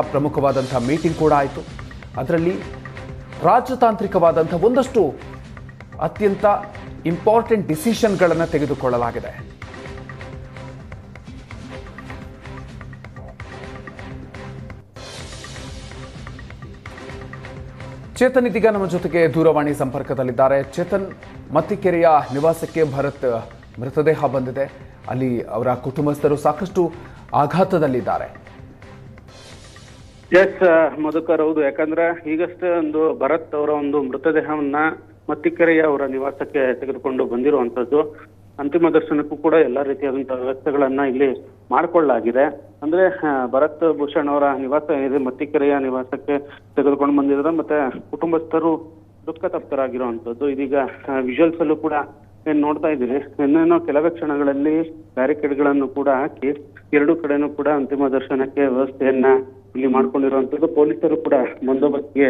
ಪ್ರಮುಖವಾದಂಥ ಮೀಟಿಂಗ್ ಕೂಡ ಆಯಿತು. ಅದರಲ್ಲಿ ರಾಜತಾಂತ್ರಿಕವಾದಂಥ ಒಂದಷ್ಟು ಅತ್ಯಂತ ಇಂಪಾರ್ಟೆಂಟ್ ಡಿಸಿಷನ್ಗಳನ್ನು ತೆಗೆದುಕೊಳ್ಳಲಾಗಿದೆ. ಚೇತನ್ ಇದೀಗ ನಮ್ಮ ಜೊತೆಗೆ ದೂರವಾಣಿ ಸಂಪರ್ಕದಲ್ಲಿದ್ದಾರೆ. ಚೇತನ್, ಮತ್ತಿಕೆರೆಯ ನಿವಾಸಕ್ಕೆ ಭರತ್, ಮೃತದೇಹ ಬಂದಿದೆ. ಅಲ್ಲಿ ಅವರ ಕುಟುಂಬಸ್ಥರು ಸಾಕಷ್ಟು ಆಘಾತದಲ್ಲಿದ್ದಾರೆ. ಎಸ್ ಮಧುಕರ್, ಹೌದು. ಯಾಕಂದ್ರೆ ಈಗಷ್ಟೇ ಒಂದು ಭರತ್ ಅವರ ಒಂದು ಮೃತದೇಹವನ್ನ ಮತ್ತಿಕೆರೆಯ ಅವರ ನಿವಾಸಕ್ಕೆ ತೆಗೆದುಕೊಂಡು ಬಂದಿರುವಂತದ್ದು ಅಂತಿಮ ದರ್ಶನಕ್ಕೂ ಕೂಡ ಎಲ್ಲಾ ರೀತಿಯಾದಂತಹ ವ್ಯವಸ್ಥೆಗಳನ್ನ ಇಲ್ಲಿ ಮಾಡಿಕೊಳ್ಳಲಾಗಿದೆ. ಅಂದ್ರೆ ಭರತ್ ಭೂಷಣ್ ಅವರ ನಿವಾಸ ಏನಿದೆ, ಮತ್ತಿಕೆರೆಯ ನಿವಾಸಕ್ಕೆ ತೆಗೆದುಕೊಂಡು ಬಂದಿದ್ದಾರೆ ಮತ್ತೆ ಕುಟುಂಬಸ್ಥರು ದುಃಖ ತಪ್ತರಾಗಿರುವಂತದ್ದು ಇದೀಗ ವಿಜುವಲ್ಸ್ ಅಲ್ಲೂ ಕೂಡ ಏನ್ ನೋಡ್ತಾ ಇದ್ದೀರಿ? ಇನ್ನೇನೋ ಕೆಲವೇ ಕ್ಷಣಗಳಲ್ಲಿ ಬ್ಯಾರಿಕೇಡ್ಗಳನ್ನು ಕೂಡ ಹಾಕಿ ಎರಡು ಕಡೆನೂ ಕೂಡ ಅಂತಿಮ ದರ್ಶನಕ್ಕೆ ವ್ಯವಸ್ಥೆಯನ್ನ ಇಲ್ಲಿ ಮಾಡ್ಕೊಂಡಿರುವಂತದ್ದು ಪೊಲೀಸರು ಕೂಡ ಬಂದೋಬಸ್ತ್ಗೆ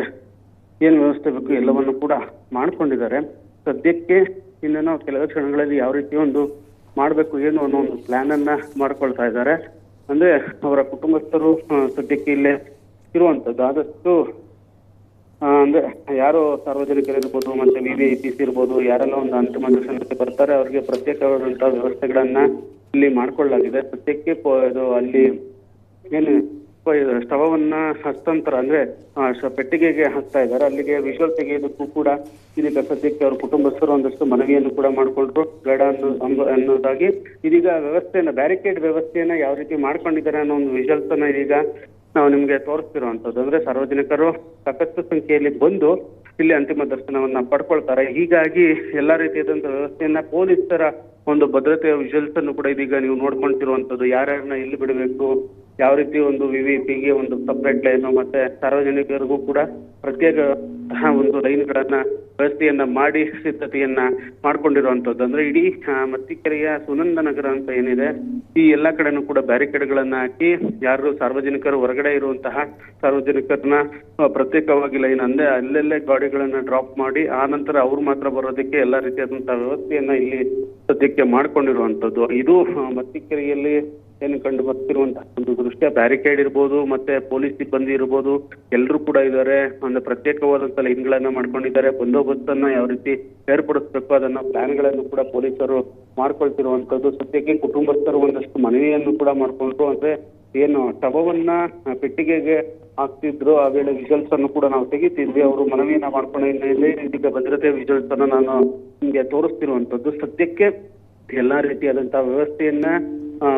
ಏನ್ ವ್ಯವಸ್ಥೆ ಬೇಕು ಎಲ್ಲವನ್ನು ಕೂಡ ಮಾಡ್ಕೊಂಡಿದ್ದಾರೆ. ಸದ್ಯಕ್ಕೆ ಇನ್ನು ನಾವು ಕೆಲವು ಕ್ಷಣಗಳಲ್ಲಿ ಯಾವ ರೀತಿ ಒಂದು ಮಾಡಬೇಕು ಏನು ಅನ್ನೋ ಒಂದು ಪ್ಲಾನ್ ಅನ್ನ ಮಾಡ್ಕೊಳ್ತಾ ಇದ್ದಾರೆ. ಅಂದ್ರೆ ಅವರ ಕುಟುಂಬಸ್ಥರು ಸದ್ಯಕ್ಕೆ ಇಲ್ಲೇ ಇರುವಂತದ್ದು ಆದಷ್ಟು ಅಂದ್ರೆ ಯಾರು ಸಾರ್ವಜನಿಕರಿರ್ಬೋದು ಮತ್ತೆ ವಿ ಪಿ ಸಿ ಇರ್ಬೋದು, ಯಾರೆಲ್ಲ ಒಂದು ಅಂತಿಮ ದರ್ಶನಕ್ಕೆ ಬರ್ತಾರೆ, ಅವರಿಗೆ ಪ್ರತ್ಯೇಕವಾದಂತಹ ವ್ಯವಸ್ಥೆಗಳನ್ನ ಇಲ್ಲಿ ಮಾಡ್ಕೊಳ್ಳಲಾಗಿದೆ. ಸದ್ಯಕ್ಕೆ ಇದು ಅಲ್ಲಿ ಏನು ಶವವನ್ನ ಹಸ್ತಾಂತರ ಅಂದ್ರೆ ಪೆಟ್ಟಿಗೆಗೆ ಹಾಕ್ತಾ ಇದ್ದಾರೆ. ಅಲ್ಲಿಗೆ ವಿಜುವಲ್ ತೆಗೆಯೋದಕ್ಕೂ ಕೂಡ ಇದೀಗ ಸದ್ಯಕ್ಕೆ ಅವ್ರ ಕುಟುಂಬಸ್ಥರು ಒಂದಷ್ಟು ಮನವಿಯನ್ನು ಕೂಡ ಮಾಡಿಕೊಂಡ್ರು ಬೇಡ ಅನ್ನೋದಾಗಿ ಇದೀಗ ವ್ಯವಸ್ಥೆಯನ್ನ ಬ್ಯಾರಿಕೇಡ್ ವ್ಯವಸ್ಥೆಯನ್ನ ಯಾವ ರೀತಿ ಮಾಡ್ಕೊಂಡಿದ್ದಾರೆ ಅನ್ನೋ ಒಂದು ವಿಷಲ್ಸ್ ಅನ್ನ ಇದೀಗ ನಾವು ನಿಮ್ಗೆ ತೋರಿಸ್ತಿರುವಂತದ್ದು. ಅಂದ್ರೆ ಸಾರ್ವಜನಿಕರು ಸಾಕಷ್ಟು ಸಂಖ್ಯೆಯಲ್ಲಿ ಬಂದು ಇಲ್ಲಿ ಅಂತಿಮ ದರ್ಶನವನ್ನ ಪಡ್ಕೊಳ್ತಾರೆ. ಹೀಗಾಗಿ ಎಲ್ಲಾ ರೀತಿಯಾದಂತಹ ವ್ಯವಸ್ಥೆಯನ್ನ ಪೊಲೀಸರ ಒಂದು ಭದ್ರತೆಯ ವಿಷಲ್ಸ್ ಅನ್ನು ಕೂಡ ಇದೀಗ ನೀವು ನೋಡ್ಕೊಂತಿರುವಂತದ್ದು. ಯಾರ್ಯಾರನ್ನ ಎಲ್ಲಿ ಬಿಡಬೇಕು ಯಾವ ರೀತಿ ಒಂದು ವಿವಿಪಿಗೆ ಒಂದು ಸಪ್ರೇಟ್ ಲೈನ್ ಮತ್ತೆ ಸಾರ್ವಜನಿಕರಿಗೂ ಕೂಡ ಪ್ರತ್ಯೇಕ ಒಂದು ಲೈನ್ಗಳನ್ನ ವ್ಯವಸ್ಥೆಯನ್ನ ಮಾಡಿ ಸಿದ್ಧತೆಯನ್ನ ಮಾಡ್ಕೊಂಡಿರುವಂತದ್ದು. ಅಂದ್ರೆ ಇಡೀ ಮತ್ತಿಕೆರೆಯ ಸುನಂದ ನಗರ ಅಂತ ಏನಿದೆ, ಈ ಎಲ್ಲಾ ಕಡೆನೂ ಕೂಡ ಬ್ಯಾರಿಕೇಡ್ಗಳನ್ನ ಹಾಕಿ ಯಾರು ಸಾರ್ವಜನಿಕರು ಹೊರಗಡೆ ಇರುವಂತಹ ಸಾರ್ವಜನಿಕರನ್ನ ಪ್ರತ್ಯೇಕವಾಗಿ ಲೈನ್ ಅಂದ್ರೆ ಅಲ್ಲೆಲ್ಲೇ ಗಾಡಿಗಳನ್ನ ಡ್ರಾಪ್ ಮಾಡಿ, ಆ ನಂತರ ಅವ್ರು ಮಾತ್ರ ಬರೋದಕ್ಕೆ ಎಲ್ಲಾ ರೀತಿಯಾದಂತಹ ವ್ಯವಸ್ಥೆಯನ್ನ ಇಲ್ಲಿ ಸದ್ಯಕ್ಕೆ ಮಾಡ್ಕೊಂಡಿರುವಂತದ್ದು. ಇದು ಮತ್ತಿಕೆರೆಯಲ್ಲಿ ಏನು ಕಂಡು ಬರ್ತಿರುವಂತಹ ಒಂದು ದೃಶ್ಯ ಬ್ಯಾರಿಕೇಡ್ ಇರ್ಬೋದು, ಮತ್ತೆ ಪೊಲೀಸ್ ಸಿಬ್ಬಂದಿ ಇರ್ಬೋದು ಎಲ್ಲರೂ ಕೂಡ ಇದ್ದಾರೆ. ಒಂದು ಪ್ರತ್ಯೇಕವಾದಂತ ಲೈನ್ಗಳನ್ನ ಮಾಡ್ಕೊಂಡಿದ್ದಾರೆ. ಬಂದೋಬಸ್ತ್ ಅನ್ನ ಯಾವ ರೀತಿ ಏರ್ಪಡಿಸ್ಬೇಕು ಅದನ್ನ ಪ್ಲಾನ್ಗಳನ್ನು ಕೂಡ ಪೊಲೀಸರು ಮಾಡ್ಕೊಳ್ತಿರುವಂತದ್ದು. ಸದ್ಯಕ್ಕೆ ಕುಟುಂಬಸ್ಥರು ಒಂದಷ್ಟು ಮನವಿಯನ್ನು ಕೂಡ ಮಾಡ್ಕೊಂಡ್ರು. ಅಂದ್ರೆ ಏನು, ಶವವನ್ನ ಪೆಟ್ಟಿಗೆಗೆ ಹಾಕ್ತಿದ್ರು. ಆ ವೇಳೆ ವಿಜುವಲ್ಸ್ ಅನ್ನು ಕೂಡ ನಾವು ತೆಗಿತಿದ್ವಿ. ಅವರು ಮನವಿಯನ್ನ ಮಾಡ್ಕೊಂಡು ಹಿನ್ನೆಲೆಯಲ್ಲಿ ಇದೀಗ ಭದ್ರತೆ ವಿಜುವಲ್ಸ್ ಅನ್ನ ನಾನು ನಿಮ್ಗೆ ತೋರಿಸ್ತಿರುವಂತದ್ದು. ಸದ್ಯಕ್ಕೆ ಎಲ್ಲಾ ರೀತಿಯಾದಂತಹ ವ್ಯವಸ್ಥೆಯನ್ನ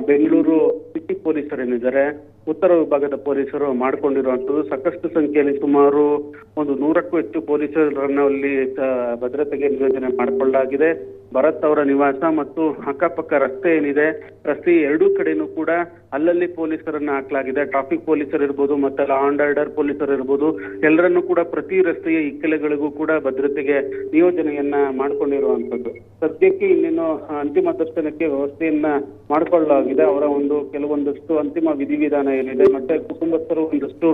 ಬೆಂಗಳೂರು ಸಿಟಿ ಪೊಲೀಸರು ಏನಿದ್ದಾರೆ ಉತ್ತರ ವಿಭಾಗದ ಪೊಲೀಸರು ಮಾಡ್ಕೊಂಡಿರುವಂತದ್ದು ಸಾಕಷ್ಟು ಸಂಖ್ಯೆಯಲ್ಲಿ ಸುಮಾರು ಒಂದು ನೂರಕ್ಕೂ ಹೆಚ್ಚು ಪೊಲೀಸರನ್ನ ಅಲ್ಲಿ ಭದ್ರತೆಗೆ ನಿಯೋಜನೆ ಮಾಡಿಕೊಳ್ಳಲಾಗಿದೆ. ಭರತ್ ಅವರ ನಿವಾಸ ಮತ್ತು ಅಕ್ಕಪಕ್ಕ ರಸ್ತೆ ಏನಿದೆ, ರಸ್ತೆ ಎರಡೂ ಕಡೆನೂ ಕೂಡ ಅಲ್ಲಲ್ಲಿ ಪೊಲೀಸರನ್ನ ಹಾಕಲಾಗಿದೆ. ಟ್ರಾಫಿಕ್ ಪೊಲೀಸರು ಇರ್ಬೋದು ಮತ್ತೆ ಲಾ ಅಂಡ್ ಆರ್ಡರ್ ಪೊಲೀಸರು ಇರ್ಬೋದು ಎಲ್ಲರನ್ನೂ ಕೂಡ ಪ್ರತಿ ರಸ್ತೆಯ ಇಕ್ಕೆಲೆಗಳಿಗೂ ಕೂಡ ಭದ್ರತೆಗೆ ನಿಯೋಜನೆಯನ್ನ ಮಾಡ್ಕೊಂಡಿರುವಂತದ್ದು ಸದ್ಯಕ್ಕೆ ಇನ್ನೇನು ಅಂತಿಮ ದರ್ಶನಕ್ಕೆ ವ್ಯವಸ್ಥೆಯನ್ನ ಮಾಡಿಕೊಳ್ಳಲಾಗಿದೆ. ಅವರ ಒಂದು ಕೆಲವೊಂದಷ್ಟು ಅಂತಿಮ ವಿಧಿವಿಧಾನ ಏನಿದೆ, ಮತ್ತೆ ಕುಟುಂಬಸ್ಥರು ಒಂದಷ್ಟು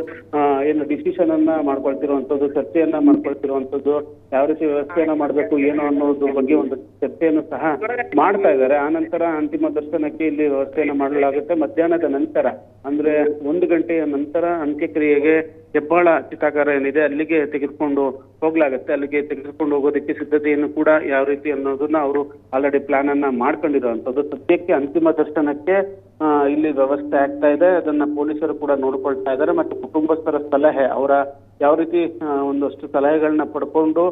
ಏನು ಡಿಸಿಷನ್ ಅನ್ನ ಮಾಡ್ಕೊಳ್ತಿರುವಂತದ್ದು, ಚರ್ಚೆಯನ್ನ ಮಾಡ್ಕೊಳ್ತಿರುವಂತದ್ದು, ಯಾವ ರೀತಿ ವ್ಯವಸ್ಥೆಯನ್ನ ಮಾಡ್ಬೇಕು, ಏನು ಅನ್ನೋದ್ರ ಬಗ್ಗೆ ಒಂದು ಚರ್ಚೆಯನ್ನು ಸಹ ಮಾಡ್ತಾ ಇದ್ದಾರೆ. ಆ ನಂತರ ಅಂತಿಮ ದರ್ಶನಕ್ಕೆ ಇಲ್ಲಿ ವ್ಯವಸ್ಥೆಯನ್ನ ಮಾಡಲಾಗುತ್ತೆ. ಮಧ್ಯಾಹ್ನದ ನಂತರ, ಅಂದ್ರೆ ಒಂದು ಗಂಟೆಯ ನಂತರ ಅಂತ್ಯಕ್ರಿಯೆಗೆ ಹೆಬ್ಬಾಳ ಚಿತಾಗಾರ ಏನಿದೆ, ಅಲ್ಲಿಗೆ ತೆಗೆದುಕೊಂಡು ಹೋಗ್ಲಾಗತ್ತೆ. ಅಲ್ಲಿಗೆ ತೆಗೆದುಕೊಂಡು ಹೋಗೋದಕ್ಕೆ ಸಿದ್ಧತೆಯನ್ನು ಕೂಡ ಯಾವ ರೀತಿ ಅನ್ನೋದನ್ನ ಅವರು ಆಲ್ರೆಡಿ ಪ್ಲಾನ್ ಅನ್ನ ಮಾಡ್ಕೊಂಡಿರುವಂತದ್ದು. ಸದ್ಯಕ್ಕೆ ಅಂತಿಮ ದರ್ಶನಕ್ಕೆ ಇಲ್ಲಿ ವ್ಯವಸ್ಥೆ ಆಗ್ತಾ ಇದೆ. ಅದನ್ನ ಪೊಲೀಸರು ಕೂಡ ನೋಡ್ಕೊಳ್ತಾ ಇದ್ದಾರೆ. ಮತ್ತು ಕುಟುಂಬಸ್ಥರ ಸಲಹೆ ಅವರ ಯಾವ ರೀತಿ ಒಂದಷ್ಟು ಸಲಹೆಗಳನ್ನ ಪಡ್ಕೊಂಡು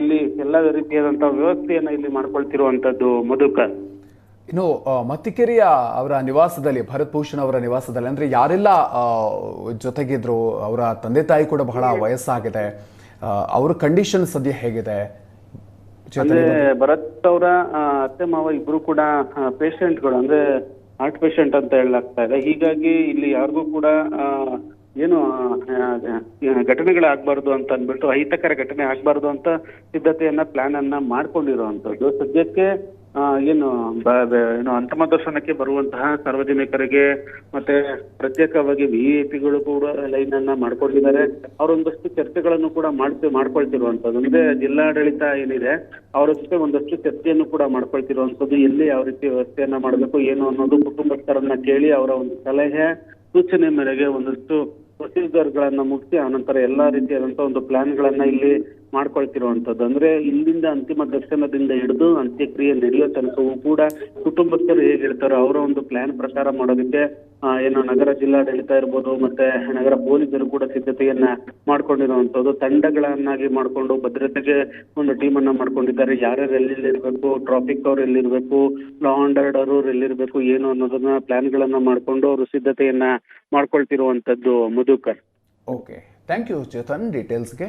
ಇಲ್ಲಿ ಎಲ್ಲ ರೀತಿಯಾದಂತಹ ವ್ಯವಸ್ಥೆಯನ್ನ ಇಲ್ಲಿ ಮಾಡ್ಕೊಳ್ತಿರುವಂತದ್ದು ಮಧುಕರ್ ಇನ್ನು ಮತ್ತಿಕೆರೆಯ ಅವರ ನಿವಾಸದಲ್ಲಿ ಭರತ್ ಭೂಷಣ್ ಅವರ ನಿವಾಸದಲ್ಲಿ ಅಂದ್ರೆ ಯಾರೆಲ್ಲ ಜೊತೆಗಿದ್ರು ಅವರ ತಂದೆ ತಾಯಿ ಕೂಡ ಬಹಳ ವಯಸ್ಸಾಗಿದೆ. ಅವ್ರ ಕಂಡೀಷನ್ ಸದ್ಯ ಹೇಗಿದೆ? ಅಂದ್ರೆ ಭರತ್ ಅವರ ಅತ್ತೆ ಮಾವ ಇಬ್ರು ಕೂಡ ಪೇಷಂಟ್ಗಳು ಅಂದ್ರೆ ಹಾರ್ಟ್ ಪೇಷಂಟ್ ಅಂತ ಹೇಳಲಾಗ್ತಾ ಇದೆ. ಹೀಗಾಗಿ ಇಲ್ಲಿ ಯಾರಿಗೂ ಕೂಡ ಏನು ಘಟನೆಗಳಾಗ್ಬಾರ್ದು ಅಂತ ಅಂದ್ಬಿಟ್ಟು ಅಹಿತಕರ ಘಟನೆ ಆಗಬಾರ್ದು ಅಂತ ಸಿದ್ಧತೆಯನ್ನ ಪ್ಲಾನ್ ಅನ್ನ ಮಾಡ್ಕೊಂಡಿರುವಂತದ್ದು ಸದ್ಯಕ್ಕೆ ಏನು ಏನು ಅಂತಿಮ ದರ್ಶನಕ್ಕೆ ಬರುವಂತಹ ಸಾರ್ವಜನಿಕರಿಗೆ ಮತ್ತೆ ಪ್ರತ್ಯೇಕವಾಗಿ ವಿ ಐ ಪಿಗಳು ಕೂಡ ಲೈನ್ ಅನ್ನ ಮಾಡ್ಕೊಂಡಿದ್ದಾರೆ ಅವರೊಂದಷ್ಟು ಚರ್ಚೆಗಳನ್ನು ಕೂಡ ಮಾಡ್ತಿ, ಮಾಡ್ಕೊಳ್ತಿರುವಂತದ್ದು. ಅಂದ್ರೆ ಜಿಲ್ಲಾಡಳಿತ ಏನಿದೆ, ಅವರ ಒಂದಷ್ಟು ಚರ್ಚೆಯನ್ನು ಕೂಡ ಮಾಡ್ಕೊಳ್ತಿರುವಂತದ್ದು. ಎಲ್ಲಿ ಯಾವ ರೀತಿ ವ್ಯವಸ್ಥೆಯನ್ನ ಮಾಡಬೇಕು, ಏನು ಅನ್ನೋದು ಕುಟುಂಬಸ್ಥರನ್ನ ಕೇಳಿ ಅವರ ಒಂದು ಸಲಹೆ, ಸೂಚನೆ ಮೇರೆಗೆ ಒಂದಷ್ಟು ಪ್ರೊಸೀಜರ್ ಗಳನ್ನ ಮುಗಿಸಿ, ಆನಂತರ ಎಲ್ಲಾ ರೀತಿಯಾದಂತಹ ಒಂದು ಪ್ಲಾನ್ ಗಳನ್ನ ಇಲ್ಲಿ ಮಾಡ್ಕೊಳ್ತಿರುವಂತದ್ದು. ಅಂದ್ರೆ ಇಲ್ಲಿಂದ ಅಂತಿಮ ದರ್ಶನದಿಂದ ಹಿಡಿದು ಅಂತ್ಯಕ್ರಿಯೆ ನಡೆಯೋ ತನಕವೂ ಕೂಡ ಕುಟುಂಬಸ್ಥರು ಹೇಳ್ತಾರೋ ಅವರ ಒಂದು ಪ್ಲಾನ್ ಪ್ರಕಾರ ಮಾಡೋದಕ್ಕೆ ಏನೋ ನಗರ ಜಿಲ್ಲಾಡಳಿತ ಇರ್ಬೋದು ಮತ್ತೆ ನಗರ ಪೊಲೀಸರು ಕೂಡ ಸಿದ್ಧತೆಯನ್ನ ಮಾಡ್ಕೊಂಡಿರುವಂತದ್ದು. ತಂಡಗಳನ್ನಾಗಿ ಮಾಡ್ಕೊಂಡು ಭದ್ರತೆಗೆ ಒಂದು ಟೀಮ್ ಅನ್ನ ಮಾಡ್ಕೊಂಡಿದ್ದಾರೆ. ಯಾರ್ಯಾರು ಎಲ್ಲಿರ್ಬೇಕು ಟ್ರಾಫಿಕ್ ಅವ್ರು ಎಲ್ಲಿರ್ಬೇಕು ಲಾ ಅಂಡ್ ಆರ್ಡರ್ ಅವ್ರು ಎಲ್ಲಿರ್ಬೇಕು, ಏನು ಅನ್ನೋದನ್ನ ಪ್ಲಾನ್ ಗಳನ್ನ ಮಾಡ್ಕೊಂಡು ಅವರು ಸಿದ್ಧತೆಯನ್ನ ಮಾಡ್ಕೊಳ್ತಿರುವಂತದ್ದು Madhukar okay thank you Chetan ಡೀಟೇಲ್ಸ್ಗೆ